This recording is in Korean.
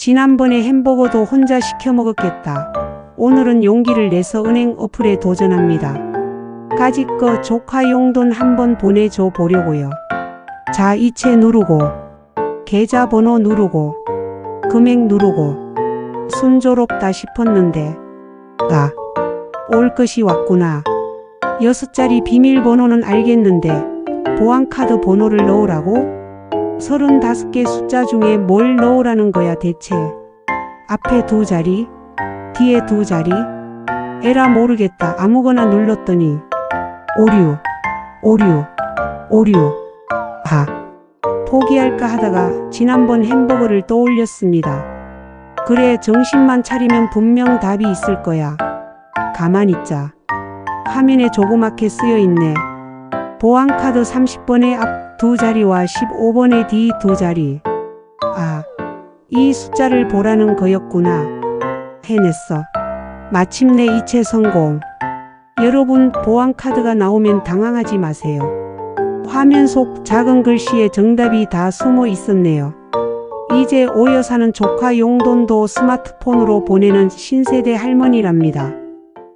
지난번에 햄버거도 혼자 시켜 먹었겠다. 오늘은 용기를 내서 은행 어플에 도전합니다. 까짓거 조카 용돈 한번 보내줘 보려고요. 자, 이체 누르고, 계좌번호 누르고, 금액 누르고, 순조롭다 싶었는데, 아, 올 것이 왔구나. 여섯 자리 비밀번호는 알겠는데, 보안카드 번호를 넣으라고? 서른다섯 개 숫자 중에 뭘 넣으라는 거야 대체? 앞에 두 자리, 뒤에 두 자리? 에라 모르겠다. 아무거나 눌렀더니, 오류, 오류, 오류. 아, 포기할까 하다가 지난번 햄버거를 떠올렸습니다. 그래, 정신만 차리면 분명 답이 있을 거야. 가만 있자. 화면에 조그맣게 쓰여 있네. 보안카드 30번의 앞 두 자리와 15번의 뒤 두 자리. 아, 이 숫자를 보라는 거였구나. 해냈어. 마침내 이체 성공. 여러분, 보안카드가 나오면 당황하지 마세요. 화면 속 작은 글씨에 정답이 다 숨어 있었네요. 이제 오여 사는 조카 용돈도 스마트폰으로 보내는 신세대 할머니랍니다.